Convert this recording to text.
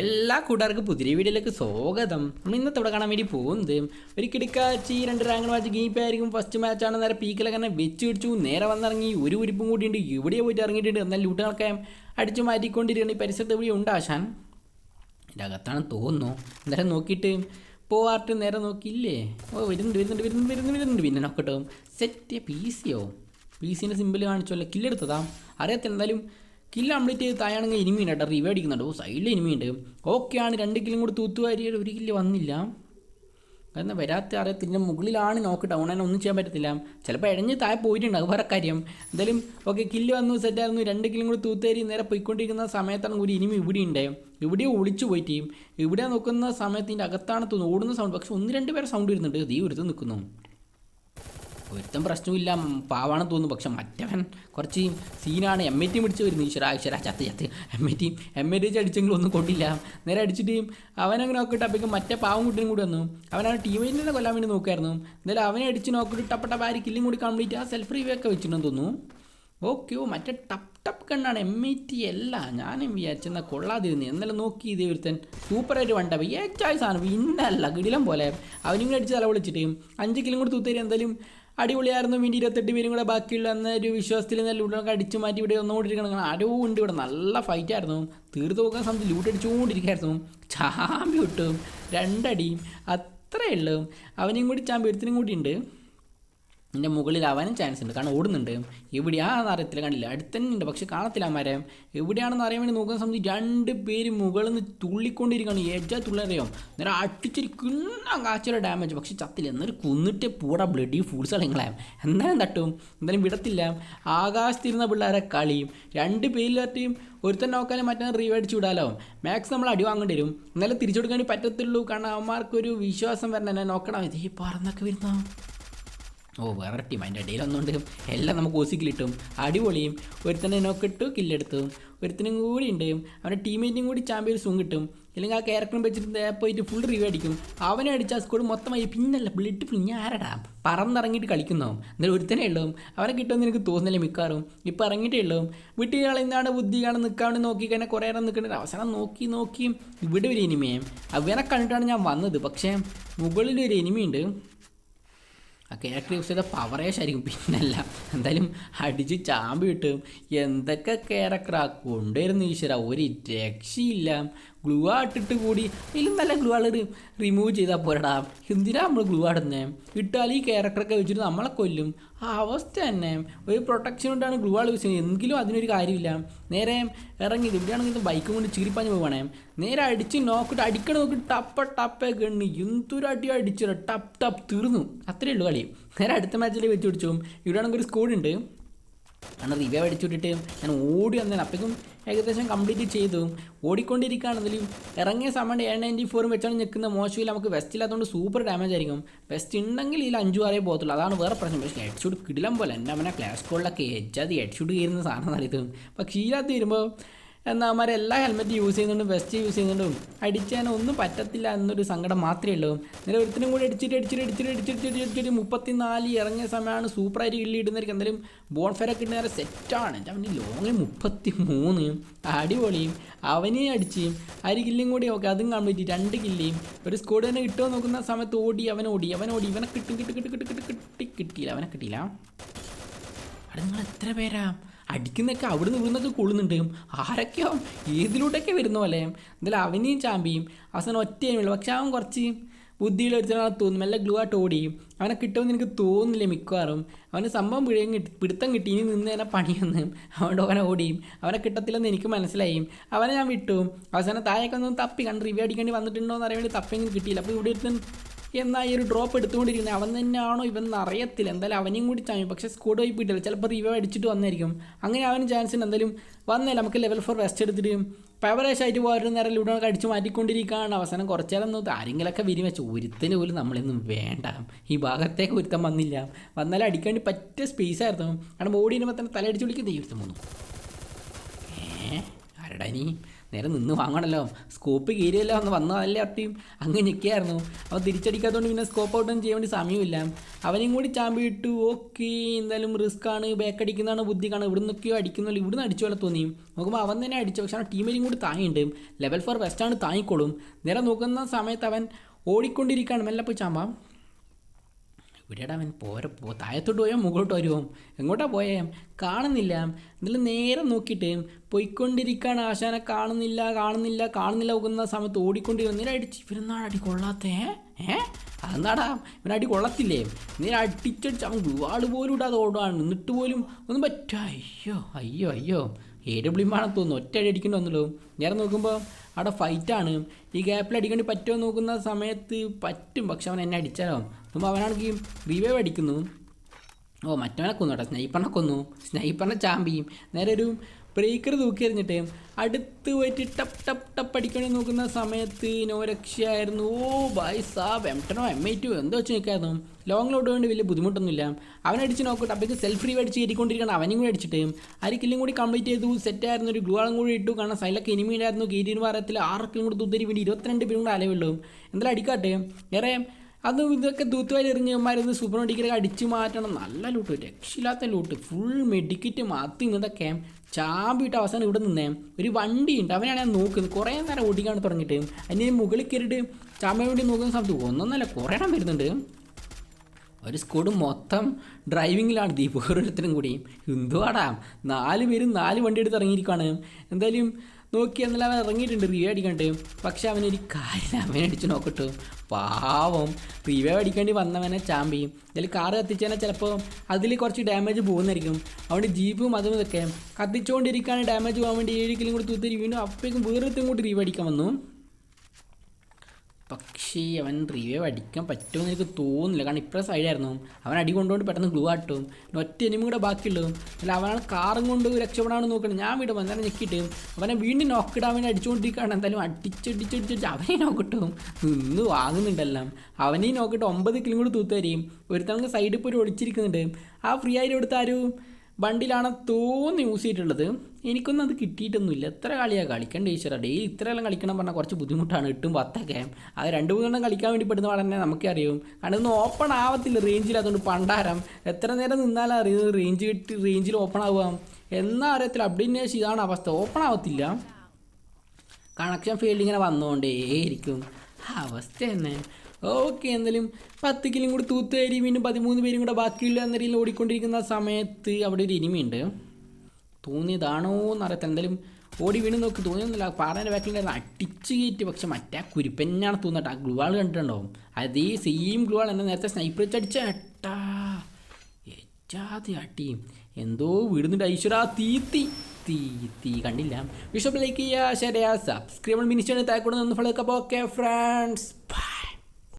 എല്ലാ കൂട്ടുകാർക്കും പുതിയ വീഡിയോയിലേക്ക് സ്വാഗതം. നമ്മൾ ഇന്നത്തെ ഇവിടെ കാണാൻ വേണ്ടി പോകുന്നത് ഒരു കിടക്കാച്ചി രണ്ട് റാങ്ക് മാച്ച് ഗെയിം ആയിരിക്കും. ഫസ്റ്റ് മാച്ചാണ് നേരെ പീക്കിലൊക്കെ തന്നെ വെച്ച് പിടിച്ചു. നേരെ വന്നിറങ്ങി. ഒരു ഉരിപ്പും കൂടിയുണ്ട് ഇവിടെ പോയിട്ട് ഇറങ്ങിയിട്ടുണ്ട്. എന്നാൽ ലൂട്ടുകളൊക്കെ അടിച്ചു മാറ്റിക്കൊണ്ടിരിക്കുകയാണ് ഈ പരിസരത്ത് ഇവിടെ ഉണ്ട് ആശാൻ. എന്റെ അകത്താണ് തോന്നുന്നു. നേരെ നോക്കിയിട്ട് പോവാർട്ട് നേരെ നോക്കിയില്ലേ? ഓ വരുന്നുണ്ട് വരുന്നുണ്ട് വരുന്നുണ്ട് വരുന്നുണ്ട് വരുന്നുണ്ട്. പിന്നെ നോക്കട്ടോ. സെറ്റ് പി സിയോ പി സിന്റെ സിമ്പിൾ കാണിച്ചല്ലോ കില്ലെടുത്തതാ അറിയത്തില്ല എന്തായാലും കില്ല് കംപ്ലീറ്റ് ചെയ്ത് തായാണെങ്കിൽ ഇനിമി ഉണ്ട് കേട്ടോ. റിവേ അടിക്കുന്നുണ്ട്. ഓ സൈഡിൽ ഇനിമി ഉണ്ട്. ഓക്കെയാണ് രണ്ട് കില്ലും കൂടി തൂത്തുവാരി ഒരു കില്ല് വന്നില്ല. കാരണം വരാത്ത അറിയത്തിന്റെ മുകളിലാണ് നോക്ക് ഡൗൺ ആയാലും ഒന്നും ചെയ്യാൻ പറ്റത്തില്ല. ചിലപ്പോൾ ഇഴഞ്ഞ് താഴെ പോയിട്ടുണ്ട്. വേറെ കാര്യം. എന്തായാലും ഓക്കെ കില്ല് വന്നു സെറ്റായിരുന്നു രണ്ട് കില്ലും കൂടി തൂത്തേരി നേരെ പോയിക്കൊണ്ടിരിക്കുന്ന സമയത്താണ് ഒരു ഇനിമി ഇവിടെ ഉണ്ട്. ഇവിടെ ഒളിച്ചു പോയിട്ട് ഇവിടെ നോക്കുന്ന സമയത്തിന്റെ അകത്താണ് തോന്നുന്നു ഓടുന്ന സൗണ്ട് പക്ഷെ ഒന്ന് രണ്ട് പേരെ സൗണ്ട് വരുന്നുണ്ട്. ദീ ഒരുത്ത് നിൽക്കുന്നു ഒരുത്തം പ്രശ്നമില്ല പാവാണെന്ന് തോന്നുന്നു. പക്ഷെ മറ്റവൻ കുറച്ച് സീനാണ്. എം എ ടി പിടിച്ച് വരുന്നു. ഈശ്വര ഈശ്വര ചത്ത് ചത്ത്. M A T M A T അടിച്ചെങ്കിലും ഒന്നും കൊണ്ടില്ല. നേരെ അടിച്ചിട്ട് അവനങ്ങനെ നോക്കിയിട്ട് അപ്പോഴേക്കും മറ്റേ പാവം കുട്ടിനും കൂടി വന്നു. അവനാണ് ടീമേറ്റിനെ കൊല്ലാൻ വേണ്ടി നോക്കായിരുന്നു. എന്തായാലും അവനെ അടിച്ച് നോക്കിയിട്ട് ടപ്പട്ട ബാരി കില്ലും കൂടി കംപ്ലീറ്റ് ആ സെൽഫ് റിവ്യൂ ഒക്കെ വെച്ചിട്ടുണ്ടെന്ന് തോന്നുന്നു. ഓക്കെ ഓ മറ്റേ ടപ്പ് ടപ്പ് കണ്ണാണ്. എം ഐ ടി അല്ല. ഞാനും വിചാരിച്ചെന്ന കൊള്ളാതിരുന്നു. എന്നാലും നോക്കി ഇതേ ഒരുത്തൻ സൂപ്പറായിട്ട് വണ്ട. ഏറ്റവും സാധനം. ഇന്നല്ല കിടിലം പോലെ. അവനും കൂടി അടിച്ച് തല വിളിച്ചിട്ട് അഞ്ച് കിലും കൂടി തൂത്തേരി എന്തായാലും അടിപൊളിയായിരുന്നു. വേണ്ടി ഇരുപത്തെട്ട് പേരും കൂടെ ബാക്കിയുള്ള എന്ന ഒരു വിശ്വാസത്തിൽ നിന്ന് ലൂട്ടൊക്കെ അടിച്ചു മാറ്റി ഇവിടെ ഒന്നുകൊണ്ടിരിക്കണം ആരോ ഉണ്ട് ഇവിടെ. നല്ല ഫൈറ്റ് ആയിരുന്നു. തീർത്ത് നോക്കാൻ സമയത്ത് ലൂട്ട് അടിച്ചുകൊണ്ടിരിക്കുകയായിരുന്നു. ചാമ്പി വിട്ടും രണ്ടടിയും. അത്രയേ ഉള്ളൂ. അവനെയും കൂടി ചാമ്പി ഒരുത്തിനും കൂടി ഉണ്ട്. ഇതിന്റെ മുകളിൽ അവനും ചാൻസ് ഉണ്ട്. കാരണം ഓടുന്നുണ്ട്. എവിടെയാണെന്ന് അറിയത്തില്ല. കണ്ടില്ല? അടുത്തന്നെ ഉണ്ട് പക്ഷെ കാണത്തില്ല മരം എവിടെയാണെന്ന് അറിയാൻ വേണ്ടി നോക്കുന്ന സമയത്ത് രണ്ട് പേര് മുകളിൽ നിന്ന് തുള്ളിക്കൊണ്ടിരിക്കുകയാണ്. ഏജാ തുള്ളറിയോ നേരെ അടിച്ചൊരു കിണ്ണം കാച്ചൊരു ഡാമേജ് പക്ഷേ ചത്തില്ല. എന്നൊരു കുന്നിട്ട് പൂടാ ബ്ലഡി ഫുഡ്സ് കളങ്ങളാം എന്തായാലും തട്ടും. എന്തായാലും വിടത്തില്ല. ആകാശത്തിരുന്ന പിള്ളേരെ കളിയും. രണ്ട് പേരിലാറ്റയും ഒരുത്തൻ നോക്കാനും മറ്റേ റീവ് അടിച്ചു വിടാലോ? മാക്സ് നമ്മൾ അടി വാങ്ങേണ്ടി വരും. എന്നാലും തിരിച്ചു കൊടുക്കാൻ പറ്റത്തുള്ളൂ. കാരണം അവന്മാർക്കൊരു വിശ്വാസം വരണം. എന്നെ നോക്കണം. ഇതേ പറന്നൊക്കെ വരുന്ന? ഓ വേറെ ടീം അതിന്റെ ഇടയിലൊന്നുകൊണ്ട് എല്ലാം നമുക്ക് ഓസിക്കിൽ ഇട്ടും. അടിപൊളിയും. ഒരുത്തനെ നോക്കിട്ടു കില്ലെടുത്തു ഒരുത്തനും കൂടി ഉണ്ട്. അവന്റെ ടീമേറ്റിനും കൂടി ചാമ്പ്യൻസും കിട്ടും. ഇല്ലെങ്കിൽ ആ ക്യാരക്ടറും വെച്ചിട്ട് പോയിട്ട് ഫുൾ റിവ്യൂ അടിക്കും. അവനെ അടിച്ച സ്കൂൾ മൊത്തമായി പിന്നല്ല ബ്ലഡ് ഫുൾ ഞാൻ ആരടാ? പറന്നിറങ്ങിയിട്ട് കളിക്കുന്നോ? എന്നാലും ഒരുത്തനെ ഉള്ളൂ. അവനെ കിട്ടുമെന്ന് എനിക്ക് തോന്നുന്നില്ല മിക്കാറും ഇപ്പം ഇറങ്ങിയിട്ടേ ഉള്ളൂ. വീട്ടുകാൾ എന്താണ് ബുദ്ധി കാണാൻ നിൽക്കാണ്ട് നോക്കി കഴിഞ്ഞാൽ കുറേ നേരം നിൽക്കേണ്ട അവസാനം നോക്കി നോക്കി. ഇവിടെ ഒരു എനിമയും അവനെ കണ്ടിട്ടാണ് ഞാൻ വന്നത്. പക്ഷേ മുകളിൽ ഒരു ക്യാരക്ടർ യൂസ് ചെയ്ത പവറേഷായിരിക്കും പിന്നല്ല എന്തായാലും അടിച്ച് ചാമ്പ് കിട്ടും. എന്തൊക്കെ ക്യാരക്ടറാ കൊണ്ടുവരുന്ന ഈശ്വര. ഒരു രക്ഷയില്ല. ഗ്ലൂ ആട്ടിട്ട് കൂടി ഇതിലും നല്ല ഗ്ലൂ ആൾ റിമൂവ് ചെയ്താൽ പോരടാ. എന്തിനാ നമ്മൾ ഗ്ലൂ ആടുന്നത് ഇട്ടാൽ ഈ ക്യാരക്ടറൊക്കെ വെച്ചിട്ട് നമ്മളെ കൊല്ലും. ആ അവസ്ഥ തന്നെ. ഒരു പ്രൊട്ടക്ഷൻ കൊണ്ടാണ് ഗ്ലൂ ആൾ യൂസ് ചെയ്യുന്നത്. എങ്കിലും അതിനൊരു കാര്യമില്ല. നേരെ ഇറങ്ങി ഇവിടെയാണെങ്കിൽ ബൈക്കും കൊണ്ട് ചീറിപ്പാഞ്ഞ് പോകണേ നേരെ അടിച്ച് നോക്കിട്ട് അടിക്കണ നോക്കി ടപ്പ ടപ്പ കണ്ണ്. എന്തൊരു അടി അടിച്ചു ടപ്പ് ടപ്പ് തീർന്നു. അത്രയേ ഉള്ളൂ കളി. നേരെ അടുത്ത മാച്ചിൽ വെച്ച് പിടിച്ചു. ഇവിടെയാണെങ്കിൽ ഒരു സ്കോഡ് ഉണ്ട്. കാരണം റിവ്യൂ അടിച്ചു വിട്ടിട്ട് ഞാൻ ഓടി വന്നേനെ അപ്പോഴേക്കും ഏകദേശം കംപ്ലീറ്റ് ചെയ്തു. ഓടിക്കൊണ്ടിരിക്കുകയാണെങ്കിലും ഇറങ്ങിയ സമയം എ നയന്റി ഫോറും വെച്ചാണ് നിൽക്കുന്ന മോശമില്ല. നമുക്ക് വെസ്റ്റ് ഇല്ലാത്തതുകൊണ്ട് സൂപ്പർ ഡാമേജ് ആയിരിക്കും. വെസ്റ്റ് ഉണ്ടെങ്കിൽ ഇതിൽ അഞ്ചു ആറേ പോകത്തുള്ളൂ. അതാണ് വേറെ പ്രശ്നം. പക്ഷേ ഹെഡ്ഷൂട്ട് കിടിലം പോലെ. എന്റെ അമ്മനെ ക്ലാസ് കോളിലൊക്കെ എജ്ജാതി ഹെഡ്ഷൂട്ട് കയറുന്ന സാധനം അറിയത് പക്ഷേ ഇല്ലാത്ത വരുമ്പോൾ എന്നാൽ അവന്മാർ എല്ലാ ഹെൽമെറ്റ് യൂസ് ചെയ്യുന്നുണ്ടും വെസ്റ്റ് യൂസ് ചെയ്യുന്നുണ്ടും. അടിച്ചാൽ ഒന്നും പറ്റത്തില്ല എന്നൊരു സങ്കടം മാത്രമേ ഉള്ളൂ. നേരെ ഒരുത്തിനും കൂടി അടിച്ചിട്ട് അടിച്ചിട്ട് അടിച്ചിട്ട് അടിച്ചിട്ട് അടിച്ചിട്ട് അടിച്ചിട്ട് മുപ്പത്തിനാല് ഇറങ്ങിയ സമയമാണ് സൂപ്പറായിട്ട് കിള്ളി ഇടുന്നവർക്ക് എന്തായാലും ബോൺ ഫെയറൊക്കെ ഇടുന്ന നേരെ സെറ്റാണ് അവന് ലോങ്ങിൽ മുപ്പത്തി മൂന്ന് അടിപൊളിയും അവനെ അടിച്ച് അരി കില്ലും കൂടി ഓക്കെ അതും കംപ്ലീറ്റ് രണ്ട് കില്ലിയും ഒരു സ്കോഡ് തന്നെ കിട്ടുമോ നോക്കുന്ന സമയത്ത് ഓടി അവൻ ഓടി ഇവനെ കിട്ടും കിട്ടും കിട്ടും കിട്ടും കിട്ടും കിട്ടി കിട്ടിയില്ല അവനെ കിട്ടിയില്ല. അവിടെ നിങ്ങൾ എത്ര പേരാ? അടിക്കുന്നൊക്കെ അവിടുന്ന് ഇവിടുന്നൊക്കെ കൊള്ളുന്നുണ്ട് ആരൊക്കെയോ ഏതിലൂടെയൊക്കെ വരുന്ന പോലെ. എന്തായാലും അവനെയും ചാമ്പിയും അവസാനം ഒറ്റയുള്ളൂ പക്ഷെ അവൻ കുറച്ച് ബുദ്ധിയിൽ ഒരുത്തനാണ് തോന്നും നല്ല ഗ്ലൂ ആയിട്ട് ഓടിയും അവനെ കിട്ടുമെന്ന് എനിക്ക് തോന്നുന്നില്ല മിക്കവാറും. അവന് സംഭവം പിഴയും കിട്ടി പിടുത്തം കിട്ടി. ഇനി നിന്ന് തന്നെ പണിയൊന്നും അവന്റെ അവനെ ഓടിയും അവനെ കിട്ടത്തില്ലെന്ന് എനിക്ക് മനസ്സിലായി. അവനെ ഞാൻ വിട്ടു. അവസാനം താഴേക്കൊന്നും തപ്പി കണ്ട് റിവ്യൂ അടിക്കേണ്ടി വന്നിട്ടുണ്ടോ എന്ന് അറിയാൻ വേണ്ടി തപ്പിയെങ്കിലും കിട്ടിയില്ല. അപ്പോൾ ഇവിടെ ഒരുത്തൻ എന്നാ ഈ ഒരു ഡ്രോപ്പ് എടുത്തുകൊണ്ടിരിക്കുന്നത്? അവൻ തന്നെയാണോ ഇവൻ അറിയത്തില്ല. എന്തായാലും അവനെയും കൂടി ചാമി പക്ഷേ സ്കോഡ് പോയി പോയിട്ടില്ല. ചിലപ്പോൾ റിവ്യൂ അടിച്ചിട്ട് വന്നായിരിക്കും അങ്ങനെ അവന് ചാൻസ് ഉണ്ട്. എന്തായാലും വന്നേ നമുക്ക് ലെവൽ ഫോർ റെസ്റ്റ് എടുത്തിട്ട് പവറേഷ് ആയിട്ട് പോയിരുന്ന നേരം ലൂഡോ അടിച്ച് മാറ്റിക്കൊണ്ടിരിക്കുകയാണ്. അവസാനം കുറച്ചു നേരം ഒന്ന് ആരെങ്കിലൊക്കെ വിരി വെച്ച് ഒരുത്തിന് പോലും നമ്മളൊന്നും വേണ്ട. ഈ ഭാഗത്തേക്ക് ഒരുത്തം വന്നില്ല. വന്നാലും അടിക്കാൻ പറ്റിയ സ്പേസ് ആയിരുന്നു. കാരണം ഇടുമ്പോൾ തന്നെ തലയടിച്ച് വിളിക്കും. ദൈവത്തിന് മൂന്നു ഏ? ആരടാ നീ? നേരെ നിന്ന് വാങ്ങണമല്ലോ സ്കോപ്പ് കീരിയല്ലോ ഒന്ന് വന്നതല്ലേ അട്ടിയും അങ്ങ് ഞെക്കിയായിരുന്നു അവൻ തിരിച്ചടിക്കാത്തതുകൊണ്ട് പിന്നെ സ്കോപ്പ് ഔട്ടൊന്നും ചെയ്യാൻ വേണ്ടി സമയമില്ല. അവനെയും കൂടി ചാമ്പി ഇട്ടു. ഓക്കെ എന്തായാലും റിസ്ക് ആണ്. ബാക്ക് അടിക്കുന്നതാണ് ബുദ്ധി കാണും ഇവിടെ നിന്നൊക്കെയോ അടിക്കുന്നുള്ളൂ ഇവിടുന്ന് അടിച്ചു പോലെ തോന്നി. നോക്കുമ്പോൾ അവൻ തന്നെ അടിച്ചു. പക്ഷേ ആ ടീമിലും കൂടി താങ്ങിണ്ട് ലെവൽ ഫോർ വെസ്റ്റാണ് താങ്ങിക്കോളും. നേരെ നോക്കുന്ന സമയത്ത് അവൻ ഓടിക്കൊണ്ടിരിക്കുകയാണ് മെല്ലെ പോയി ചാമ്പാം. ഇവിടെയുടെ അവൻ പോര പോ. താഴത്തോട്ട് പോയോ മുകളിലോട്ട് വരുമോ എങ്ങോട്ടാ പോയേ? കാണുന്നില്ല. എന്നാലും നേരെ നോക്കിയിട്ട് പോയിക്കൊണ്ടിരിക്കുകയാണ് ആശാനെ. കാണുന്നില്ല കാണുന്നില്ല കാണുന്നില്ല നോക്കുന്ന സമയത്ത് ഓടിക്കൊണ്ടിരുന്നു നേരെ അടിച്ച് ഇവരെന്നാണ് അടി കൊള്ളാത്തേ? ഏ? അതെന്താടാ? ഇവൻ അടി കൊള്ളത്തില്ലേ? നേരെ അടിച്ചടിച്ച് അവൻ ഒരുപാട് പോലും ഇടാതെ ഓടുകയാണ് എന്നിട്ട് പോലും ഒന്നും പറ്റുക അയ്യോ അയ്യോ അയ്യോ. എ ഡബ്ല്യു ആണെന്ന് തോന്നുന്നു? ഒറ്റ അടി അടിക്കേണ്ടി വന്നുള്ളൂ നേരെ നോക്കുമ്പോൾ അവിടെ ഫൈറ്റാണ് ഈ ഗ്യാപ്പിൽ അടിക്കേണ്ടി പറ്റുമോ നോക്കുന്ന സമയത്ത് പറ്റും. പക്ഷെ അവൻ എന്നെ അടിച്ചാലോ? നോക്കുമ്പോൾ അവനാണെങ്കിൽ റീവേവ് അടിക്കുന്നു. ഓ മറ്റവനെ കൊന്നു കേട്ടോ. സ്നൈപ്പറിനെ കൊന്നു. സ്നൈപ്പറിനെ ചാമ്പിയും നേരെ ഒരു ബ്രേക്കർ തൂക്കി എറിഞ്ഞിട്ട്. അടുത്ത് പോയിട്ട് ടപ്പ് ടപ്പ് ടപ്പ് അടിക്കണേ നോക്കുന്ന സമയത്ത് നോ രക്ഷയായിരുന്നു ഓ ബൈ സാബ്. എം ടെനോ എം ഐ ടു എന്തോ വെച്ച് നിൽക്കായിരുന്നു ലോങ്ങിലോട്ട് വേണ്ടി വലിയ ബുദ്ധിമുട്ടൊന്നുമില്ല. അവനടിച്ച് നോക്കട്ടെ അപ്പോഴേക്ക് സെൽഫ് റീവ് അടിച്ച് കയറ്റിക്കൊണ്ടിരിക്കണം അവനും കൂടി അടിച്ചിട്ട്. ആര് കില്ലും കൂടി കംപ്ലീറ്റ് ചെയ്തു. സെറ്റായിരുന്നു ഒരു ഗ്ലൂളും കൂടി ഇട്ടു. കാരണം സൈലൊക്കെ എനിമി ഉണ്ടായിരുന്നു. കീരിന് വാരത്തിൽ ആറ് കൂടി തൂത്തരി വേണ്ടി ഇരുപത്തിരണ്ട് പേരും കൂടെ അലവുള്ളൂ എന്തായാലും അടിക്കാട്ടെ. വേറെ അതും ഇതൊക്കെ തൂത്തുവാരി എറിഞ്ഞ് മരുന്ന് സൂപ്പർ മെഡിക്കലൊക്കെ അടിച്ചു മാറ്റണം. നല്ല ലൂട്ട് രക്ഷയില്ലാത്ത ലൂട്ട് ഫുൾ മെഡിക്കറ്റ് മാത്തി ഇതൊക്കെ ചാമ്പിട്ട് അവസാനം ഇവിടെ നിന്നേ. ഒരു വണ്ടി ഉണ്ട്. അവനാണ് ഞാൻ നോക്കുന്നത്. കുറേ നേരം ഓടിക്കാൻ തുടങ്ങിയിട്ട്. അതിന് മുകളിൽ കയറിയിട്ട് ചാമ്പാൻ വേണ്ടി നോക്കുന്ന സമയത്ത് ഒന്നൊന്നല്ല കുറേ എണ്ണം വരുന്നുണ്ട്. ഒരു സ്കൂഡ് മൊത്തം ഡ്രൈവിങ്ങിലാണ് ദീപ് കൂടി. എന്തുവാടാ? നാല് പേരും നാല് വണ്ടി എടുത്ത് ഇറങ്ങിയിരിക്കുകയാണ് എന്തായാലും നോക്കി എന്നാലും അവൻ ഇറങ്ങിയിട്ടുണ്ട് റിവ്യൂ അടിക്കണ്ട്. പക്ഷെ അവനൊരു കാര്യം അവനെ അടിച്ച് നോക്കട്ടു. പാവം. റിവ്യൂ അടിക്കേണ്ടി വന്നവനെ ചാമ്പിയും ഇതിൽ കാറ് കത്തിച്ചാൽ ചിലപ്പോൾ അതിൽ കുറച്ച് ഡാമേജ് പോകുന്നതായിരിക്കും. അവന്റെ ജീപ്പും അതും ഇതൊക്കെ. കത്തിച്ചുകൊണ്ടിരിക്കുകയാണ് ഡാമേജ് പോകാൻ വേണ്ടി ഏഴ് കിലും കൂടി തൂത്തി വീണ്ടും അപ്പോഴേക്കും വേറെ കൂടി റിവ്യൂ അടിക്കാൻ വന്നു. പക്ഷേ അവൻ റിവ്യൂ അടിക്കാൻ പറ്റുമെന്ന് എനിക്ക് തോന്നുന്നില്ല. കാരണം ഇപ്പോഴും സൈഡായിരുന്നു. അവൻ അടി കൊണ്ടുകൊണ്ട് പെട്ടെന്ന് ഗ്ലൂ ആട്ടും ഒറ്റ എനിമി കൂടെ ബാക്കിയുള്ളതും. അല്ല അവനാണ് കാറും കൊണ്ട് രക്ഷപ്പെടാണ് നോക്കണം ഞാൻ വീട് വന്നാൽ ഞെക്കിയിട്ട് അവനെ വീണ്ടും നോക്കിടാൻ വേണ്ടി അടിച്ചുകൊണ്ടിരിക്കുകയാണ്. എന്തായാലും അടിച്ചടിച്ചടിച്ചടിച്ച് അവനെ നോക്കിട്ടും നിന്ന് വാങ്ങുന്നുണ്ടെല്ലാം. അവനെ നോക്കിയിട്ട് ഒമ്പത് കിലും കൂടി തൂത്തരിയും ഒരുത്തവണ സൈഡിൽ പോയി ഒളിച്ചിരിക്കുന്നുണ്ട്. ആ ഫ്രീ ആയിട്ട് എടുത്ത ആരും? ബണ്ടിലാണ് തോന്നി യൂസ് ചെയ്തിട്ടുള്ളത്. എനിക്കൊന്നും അത് കിട്ടിയിട്ടൊന്നുമില്ല. എത്ര കളിയാണ് കളിക്കേണ്ട ഈശ്വര. ഡെയിലി ഇത്രയെല്ലാം കളിക്കണം പറഞ്ഞാൽ കുറച്ച് ബുദ്ധിമുട്ടാണ് എട്ടും പത്തൊക്കെ അത് രണ്ട് മൂന്നെണ്ണം കളിക്കാൻ വേണ്ടി പെടുന്ന വളരെ നമുക്കറിയും കാരണം ഇതൊന്നും ഓപ്പൺ ആവത്തില്ല റേഞ്ചിൽ അതുകൊണ്ട് പണ്ടാരം എത്ര നേരം നിന്നാലും അറിയുന്നത് റേഞ്ച് കിട്ടി റേഞ്ചിൽ ഓപ്പൺ ആവാം. എന്നാ അറിയത്തില്ല. അപ്ഡേറ്റ് ഇതാണ് അവസ്ഥ. ഓപ്പൺ ആവത്തില്ല. കണക്ഷൻ ഫീൽഡ് ഇങ്ങനെ വന്നുകൊണ്ടേയിരിക്കും അവസ്ഥ തന്നെ. ഓക്കെ എന്തായാലും പത്ത് കിലും കൂടി തൂത്ത് കയറി വീണ്ടും പതിമൂന്ന് പേരും കൂടെ ബാക്കിയില്ല എന്ന രീതിയിൽ ഓടിക്കൊണ്ടിരിക്കുന്ന സമയത്ത് അവിടെ ഒരു ഇനിമയുണ്ട് തോന്നിയതാണോ എന്നറിയത്തില്ല എന്തായാലും ഓടി വീണ് നോക്കി തോന്നിയൊന്നുമില്ല. പാറേന്റെ ബാക്കിലുണ്ടായിരുന്നു അടിച്ച് കയറ്റി. പക്ഷെ മറ്റേ കുരുപ്പന്നെയാണ് തോന്നട്ടെ ആ ഗ്ലുവാൾ കണ്ടിട്ടുണ്ടാവും. അതേ സെയിം ഗ്ലുവാൾ എന്നെ നേരത്തെ സ്നൈപ്പർ വെച്ച് അടിച്ച. ഏട്ടാ ഏറ്റാതെ അടി. എന്തോ വിടുന്നുണ്ട്. ഐശ്വര തീത്തി തീ തീ കണ്ടില്ല. വിഷപ്പ് ലൈക്ക് ചെയ്യുക ചെയ്യുക സബ്സ്ക്രൈബ് മിനിസ്റ്റർ താഴെ കൂടെ നിന്ന് ഫോളോ ഓക്കെ ഫ്രണ്ട്സ്